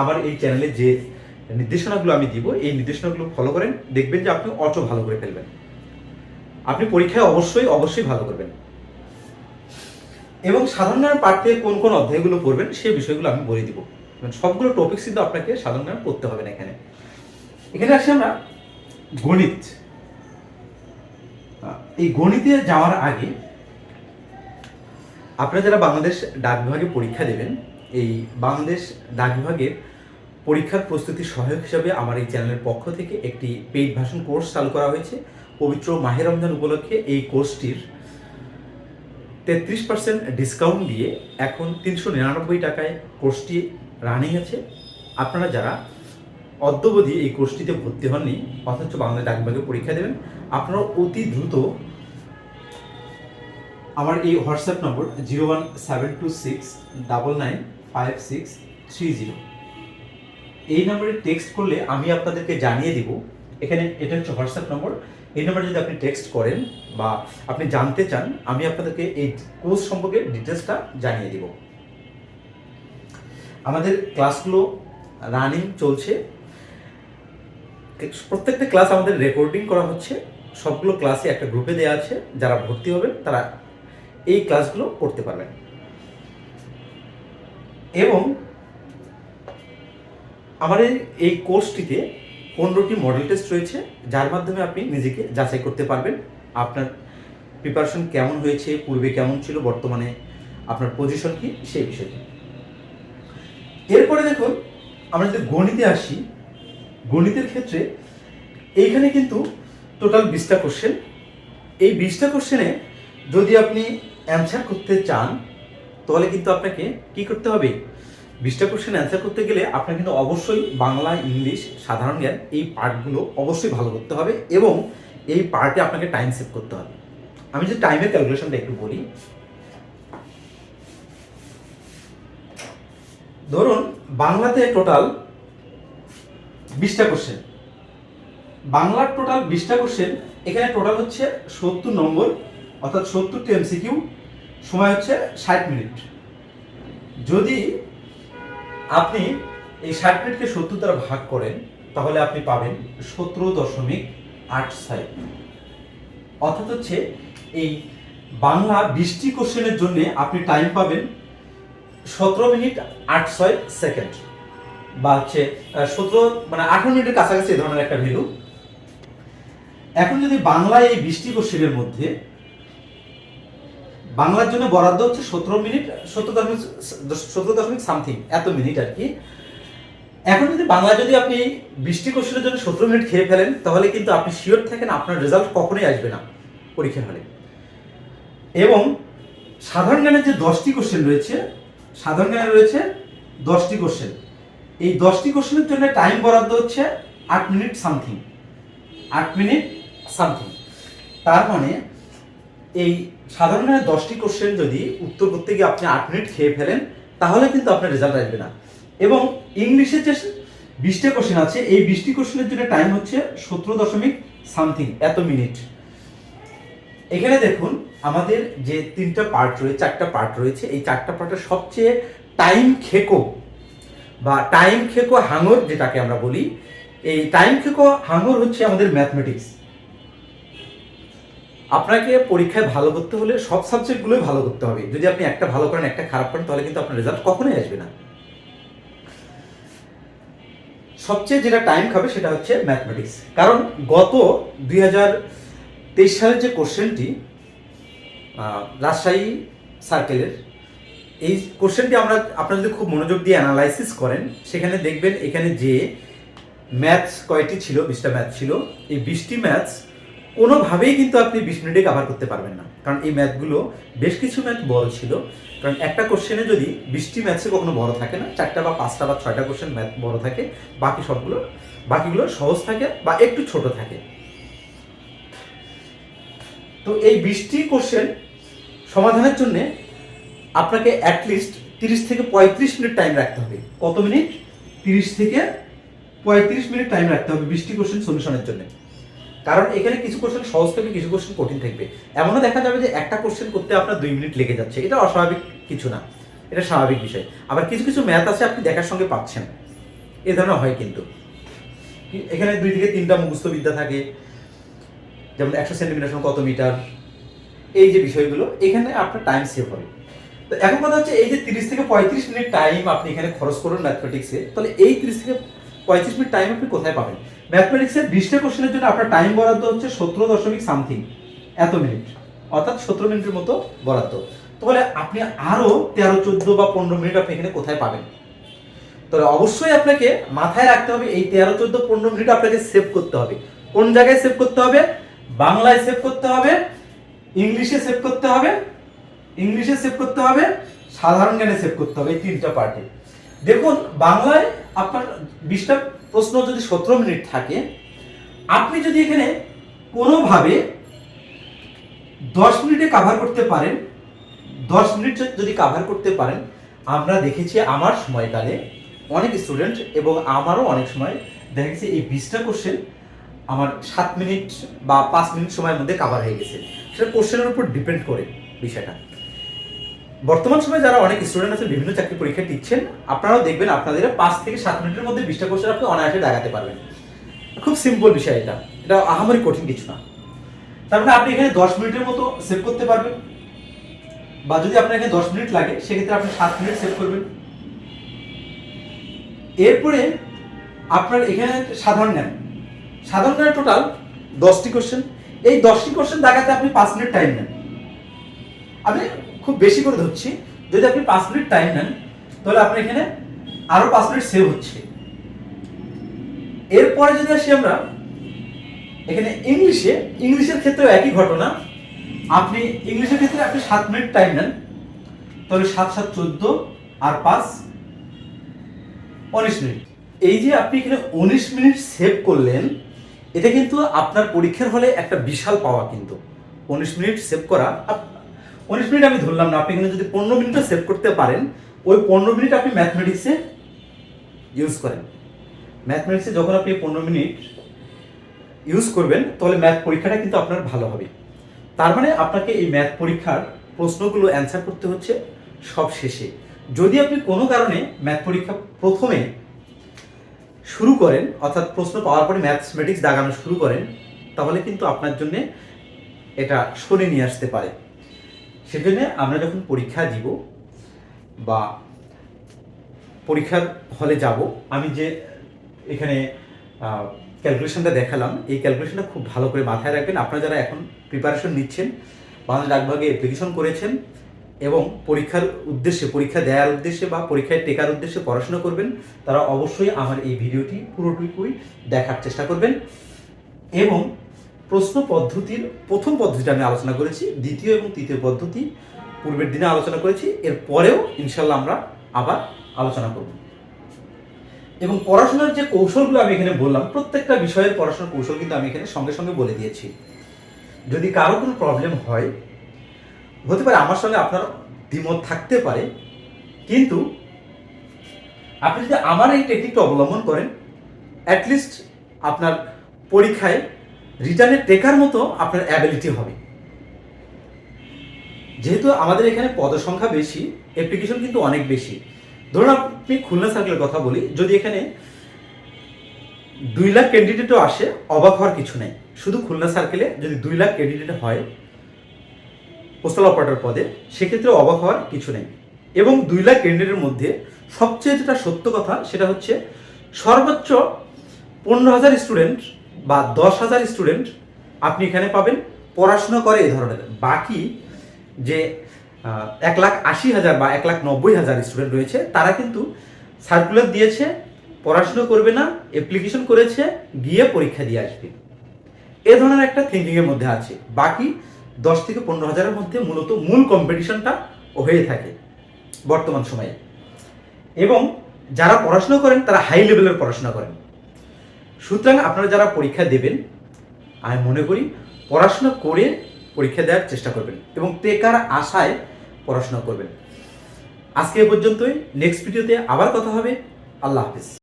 আমার এই চ্যানেলে যে নির্দেশনাগুলো আমি দিব, এই নির্দেশনাগুলো ফলো করেন, দেখবেন যে আপনি অটো ভালো করে ফেলবেন। আপনি পরীক্ষায় অবশ্যই অবশ্যই ভালো করবেন। এবং সাধারণ জ্ঞান পাঠ্যে কোন কোন অধ্যায়গুলো পড়বেন সেই বিষয়গুলো আমি বলে দিব। মানে সবগুলো টপিক্স কিন্তু আপনাকে সাধারণ পড়তে হবে না এখানে। এখানে আসি আমরা গণিত। এই গণিতে যাওয়ার আগে আপনারা যারা বাংলাদেশ ডাক বিভাগে পরীক্ষা দেবেন এই বাংলাদেশ ডাক বিভাগের পরীক্ষার প্রস্তুতি সহায়ক হিসাবে আমার এই চ্যানেলের পক্ষ থেকে একটি পেইড ভাষণ কোর্স চালু করা হয়েছে। পবিত্র মাহের রমজান উপলক্ষে এই কোর্সটির তেত্রিশ পার্সেন্ট ডিসকাউন্ট দিয়ে এখন তিনশো নিরানব্বই টাকায় কোর্সটি রানিং আছে। আপনারা যারা অদ্যবধি এই কোর্সটিতে ভর্তি হননি, অথচ বাংলা ডাক বিভাগে পরীক্ষা দেবেন আপনারা অতি দ্রুত আমার এই WhatsApp number zero one seven two six double nine five six three zero এই নম্বরে টেক্সট করলে আমি আপনাদেরকে জানিয়ে দিব। এখানে এটা হচ্ছে হোয়াটসঅ্যাপ নম্বর এই নম্বরে যদি আপনি টেক্সট করেন বা আপনি জানতে চান, আমি আপনাদেরকে এই কোর্স সম্পর্কে ডিটেলসটা জানিয়ে দিব। আমাদের ক্লাসগুলো রানিং চলছে। প্রত্যেকটা ক্লাস আমাদের রেকর্ডিং করা হচ্ছে। সবগুলো ক্লাসে একটা গ্রুপে দেওয়া আছে। যারা ভর্তি হবেন, তারা এই ক্লাসগুলো করতে পারবেন। এবং আমাদের এই কোর্সটিতে পনেরোটি মডেল টেস্ট রয়েছে, যার মাধ্যমে আপনি নিজেকে যাচাই করতে পারবেন। আপনার প্রিপারেশন কেমন হয়েছে, পূর্বে কেমন ছিল, বর্তমানে আপনার পজিশন কি, সেই বিষয়টি এরপরে দেখুন, আমরা যদি গণিতে আসি, গণিতের ক্ষেত্রে এইখানে কিন্তু টোটাল বিশটা কোশ্চেন এই বিশটা কোশ্চেনে যদি আপনি অ্যান্সার করতে চান তাহলে কিন্তু আপনাকে কি করতে হবে? বিশটা কোশ্চেন অ্যান্সার করতে গেলে আপনার কিন্তু অবশ্যই বাংলা, ইংলিশ, সাধারণ জ্ঞান এই পার্টগুলো অবশ্যই ভালো করতে হবে এবং এই পার্টে আপনাকে টাইম সেভ করতে হবে। আমি যে টাইমের ক্যালকুলেশনটা একটু বলি। ধরুন বাংলাতে টোটাল বিশটা কোশ্চেন বাংলার টোটাল বিশটা কোশ্চেন এখানে টোটাল হচ্ছে সত্তর নম্বর, অর্থাৎ সত্তরটি এমসিকিউ সময় হচ্ছে ষাট মিনিট। যদি আপনি এই ষাট মিনিটকে সত্তর দ্বারা ভাগ করেন, তাহলে আপনি পাবেন সতেরো দশমিক আট ছয় অর্থাৎ হচ্ছে এই বাংলা বৃষ্টি কোশ্চেনের জন্য আপনি টাইম পাবেন সতেরো মিনিট আট ছয় সেকেন্ড। বা হচ্ছে সতেরো মানে আঠারো মিনিটের কাছাকাছি এই ধরনের একটা ভ্যালু এখন যদি বাংলায় এই বৃষ্টি কোশ্চেনের মধ্যে বাংলার জন্য বরাদ্দ হচ্ছে সতেরো মিনিট, সতেরো দশমিক সতেরো দশমিক সামথিং এত মিনিট আর কি। এখন যদি বাংলা যদি আপনি বৃষ্টি কোশ্চেনের জন্য সতেরো মিনিট খেয়ে ফেলেন, তাহলে কিন্তু আপনি শিওর থাকেন আপনার রেজাল্ট কখনোই আসবে না পরীক্ষার হলে। এবং সাধারণ জ্ঞানের যে দশটি কোশ্চেন রয়েছে, সাধারণ জ্ঞানে রয়েছে দশটি কোশ্চেন এই দশটি কোশ্চেনের জন্য টাইম বরাদ্দ হচ্ছে আট মিনিট সামথিং আট মিনিট সামথিং তার মানে এই সাধারণ দশটি কোশ্চেন যদি উত্তর করতে গিয়ে আপনি আট মিনিট খেয়ে ফেলেন, তাহলে কিন্তু আপনার রেজাল্ট আসবে না। এবং ইংলিশের যে বিশটা কোশ্চেন আছে, এই বিশটি কোশ্চেনের জন্য টাইম হচ্ছে সতেরো দশমিক সামথিং এত মিনিট এখানে দেখুন, আমাদের যে তিনটা পার্ট রয়েছে চারটা পার্ট রয়েছে, এই চারটা পার্টের সবচেয়ে টাইম খেকো বা টাইম খেকো হাঙর, যেটাকে আমরা বলি, এই টাইম খেকো হাঙর হচ্ছে আমাদের ম্যাথমেটিক্স আপনাকে পরীক্ষায় ভালো করতে হলে সব সাবজেক্টগুলোই ভালো করতে হবে। যদি আপনি একটা ভালো করেন, একটা খারাপ করেন, তাহলে কিন্তু আপনার রেজাল্ট কখনোই আসবে না। সবচেয়ে যেটা টাইম খাবে সেটা হচ্ছে ম্যাথমেটিক্স কারণ গত দুই হাজার তেইশ সালের যে কোশ্চেনটি রাজশাহী সার্কেলের এই কোশ্চেনটি আমরা, আপনারা যদি খুব মনোযোগ দিয়ে অ্যানালাইসিস করেন, সেখানে দেখবেন এখানে যে ম্যাথস কয়টি ছিল, বিশটা ম্যাথ ছিল, এই বিশটি ম্যাথস কোনোভাবেই কিন্তু আপনি বিশ মিনিটে কাভার করতে পারবেন না। কারণ এই ম্যাথগুলো বেশ কিছু ম্যাথ বড় ছিল। কারণ একটা কোশ্চেনে যদি বিশটি ম্যাথসে কখনো বড় থাকে না, চারটা বা পাঁচটা বা ছয়টা কোশ্চেন ম্যাথ বড় থাকে, বাকি সবগুলো, বাকিগুলো সহজ থাকে বা একটু ছোট থাকে। তো এই বিশটি কোশ্চেন সমাধানের জন্য আপনাকে অ্যাটলিস্ট তিরিশ থেকে পঁয়ত্রিশ মিনিট টাইম রাখতে হবে। কত মিনিট? তিরিশ থেকে পঁয়ত্রিশ মিনিট টাইম রাখতে হবে বিশটি কোশ্চেন সলিউশনের জন্য। কারণ এখানে কিছু কোশ্চেন সহজ থাকবে কিছু কোশ্চেন কঠিন থাকবে। এমনও দেখা যাবে যে একটা কোশ্চেন করতে আপনার দুই মিনিট লেগে যাচ্ছে। এটা অস্বাভাবিক কিছু না। এটা স্বাভাবিক বিষয়। আবার কিছু কিছু ম্যাথ আছে আপনি দেখার সঙ্গে পাচ্ছেন। এ ধরনের হয় কিন্তু। এখানে দুই থেকে তিনটা মুখস্থ বিদ্যা থাকে। যেমন একশো সেন্টিমিটার কত মিটার এই যে বিষয়গুলো, এখানে আপনার টাইম সেভ হবে। তো এখন কথা হচ্ছে এই যে তিরিশ থেকে পঁয়ত্রিশ মিনিট টাইম আপনি এখানে খরচ করুন ম্যাথমেটিক্সে তাহলে এই তিরিশ থেকে পঁয়ত্রিশ মিনিট টাইম আপনি কোথায় পাবেন? ম্যাথমেটিক্সের বিশটা কোশ্চেনের জন্য আপনার টাইম বরাদ্দ হচ্ছে সতেরো দশমিক সামথিং এত মিনিট অর্থাৎ সতেরো মিনিটের মতো বরাদ্দ। তাহলে আপনি আরও তেরো, চোদ্দ বা পনেরো মিনিট আপনি এখানে কোথায় পাবেন? তাহলে অবশ্যই আপনাকে মাথায় রাখতে হবে, এই তেরো, চোদ্দ, পনেরো মিনিট আপনাকে সেভ করতে হবে। কোন জায়গায় সেভ করতে হবে? বাংলায় সেভ করতে হবে, ইংলিশে সেভ করতে হবে, ইংলিশে সেভ করতে হবে, সাধারণ জ্ঞানে সেভ করতে হবে, এই তিনটা পার্টে দেখুন, বাংলায় আপনার বিশটা প্রশ্ন যদি সতেরো মিনিট থাকে, আপনি যদি এখানে কোনোভাবে দশ মিনিটে কাভার করতে পারেন, দশ মিনিট যদি কাভার করতে পারেন, আমরা দেখেছি আমার সময়কালে অনেক স্টুডেন্ট এবং আমারও অনেক সময় দেখা গেছে এই বিশটা কোশ্চেন আমার সাত মিনিট বা পাঁচ মিনিট সময়ের মধ্যে কাভার হয়ে গেছে। সেটা কোশ্চেনের উপর ডিপেন্ড করে বিষয়টা। বর্তমান সময়ে যারা অনেক স্টুডেন্ট আছেন বিভিন্ন চাকরি পরীক্ষা দিচ্ছেন, আপনারাও দেখবেন আপনাদের পাঁচ থেকে সাত মিনিটের মধ্যে বিশটা কোশ্চেন আপনি অনায়াসে দাগাতে পারবেন। খুব সিম্পল বিষয় এটা। এটা আহামরি কঠিন কিছু না। তার মানে আপনি এখানে দশ মিনিটের মতো সেভ করতে পারবেন। বা যদি আপনার এখানে দশ মিনিট লাগে, সেক্ষেত্রে আপনি সাত মিনিট সেভ করবেন। এরপরে আপনার এখানে সাধারণ জ্ঞান। সাধারণ জ্ঞানের টোটাল দশটি কোশ্চেন এই দশটি কোশ্চেন দেখাতে আপনি পাঁচ মিনিট টাইম নেন। আমি খুব বেশি করে ধরছি। যদি আপনি পাঁচ মিনিট টাইম নেন, তাহলে আপনার এখানে আরও পাঁচ মিনিট সেভ হচ্ছে। এরপরে যদি আসি আমরা, এখানে ইংলিশে ইংলিশের ক্ষেত্রেও একই ঘটনা। আপনি ইংলিশের ক্ষেত্রে আপনি সাত মিনিট টাইম নেন, তাহলে সাত সাত, চোদ্দ আর পাঁচ, উনিশ মিনিট। এই যে আপনি এখানে উনিশ মিনিট সেভ করলেন, এটা কিন্তু আপনার পরীক্ষার হলে একটা বিশাল পাওয়া কিন্তু। উনিশ মিনিট সেভ করা উনিশ মিনিট আমি ধরলাম না, আপনি এখানে যদি পনেরো মিনিটও সেভ করতে পারেন, ওই পনেরো মিনিট আপনি ম্যাথমেটিক্সে ইউজ করেন। ম্যাথমেটিক্সে যখন আপনি পনেরো মিনিট ইউজ করবেন, তাহলে ম্যাথ পরীক্ষাটা কিন্তু আপনার ভালো হবে। তার মানে আপনাকে এই ম্যাথ পরীক্ষার প্রশ্নগুলো অ্যান্সার করতে হচ্ছে সব শেষে। যদি আপনি কোনো কারণে ম্যাথ পরীক্ষা প্রথমে শুরু করেন, অর্থাৎ প্রশ্ন পাওয়ার পরে ম্যাথমেটিক্স দাগানো শুরু করেন, তাহলে কিন্তু আপনার জন্য এটা সরে নিয়ে আসতে পারে। সেজন্য আমরা যখন পরীক্ষা দিব বা পরীক্ষার হলে যাব, আমি যে এখানে ক্যালকুলেশনটা দেখালাম, এই ক্যালকুলেশনটা খুব ভালো করে মাথায় রাখবেন। আপনারা যারা এখন প্রিপারেশন নিচ্ছেন, বাংলাদেশ ডাকভাগে অ্যাপ্লিকেশন করেছেন এবং পরীক্ষার উদ্দেশ্যে, পরীক্ষা দেওয়ার উদ্দেশ্যে বা পরীক্ষায় টেকার উদ্দেশ্যে পড়াশোনা করবেন, তারা অবশ্যই আমার এই ভিডিওটি পুরোটুকুই দেখার চেষ্টা করবেন। এবং প্রশ্ন পদ্ধতির প্রথম পদ্ধতিটা আমি আলোচনা করেছি, দ্বিতীয় এবং তৃতীয় পদ্ধতি পূর্বের দিনে আলোচনা করেছি, এর পরেও ইনশাল্লাহ আমরা আবার আলোচনা করব। এবং পড়াশোনার যে কৌশলগুলো আমি এখানে বললাম, প্রত্যেকটা বিষয়ের পড়াশোনার কৌশল কিন্তু আমি এখানে সঙ্গে সঙ্গে বলে দিয়েছি। যদি কারও কোনো প্রবলেম হয়, হতে পারে আমার সঙ্গে আপনার দ্বিমত থাকতে পারে, কিন্তু আপনি যদি আমার এই টেকনিকটা অবলম্বন করেন অ্যাটলিস্ট আপনার পরীক্ষায় রিটার্নে টেকার মতো আপনার অ্যাবিলিটি হবে। যেহেতু আমাদের এখানে পদসংখ্যা বেশি অ্যাপ্লিকেশন কিন্তু অনেক বেশি। ধরুন আপনি খুলনা সার্কেলের কথা বলি, যদি এখানে দুই লাখ ক্যান্ডিডেটও আসে, অবাক হওয়ার কিছু নেই। শুধু খুলনা সার্কেলে যদি দুই লাখ ক্যান্ডিডেট হয় পোস্টাল অপারেটর পদে, সেক্ষেত্রে অবাক হওয়ার কিছু নেই। এবং দুই লাখ ক্যান্ডিডেটের মধ্যে সবচেয়ে যেটা সত্য কথা, সেটা হচ্ছে সর্বোচ্চ পনেরো হাজার স্টুডেন্ট বা দশ হাজার স্টুডেন্ট আপনি এখানে পাবেন। পড়াশোনা করে এই ধরনের। বাকি যে এক লাখ আশি হাজার বা এক লাখ নব্বই হাজার স্টুডেন্ট রয়েছে, তারা কিন্তু সার্কুলার দিয়েছে, পড়াশোনা করবে না অ্যাপ্লিকেশন করেছে, গিয়ে পরীক্ষা দিয়ে আসবে। এ ধরনের একটা থিঙ্কিং এর মধ্যে আছে। বাকি দশ থেকে পনেরো হাজারের মধ্যে মূলত মূল কম্পিটিশনটা হয়ে থাকে বর্তমান সময়ে। এবং যারা পড়াশোনা করেন, তারা হাই লেভেলের পড়াশোনা করেন। সুতরাং আপনারা যারা পরীক্ষা দেবেন, আমি মনে করি পড়াশোনা করে পরীক্ষা দেওয়ার চেষ্টা করবেন এবং টেকার আশায় পড়াশোনা করবেন। আজকে এ পর্যন্তই। নেক্সট ভিডিওতে আবার কথা হবে। আল্লাহ হাফিজ।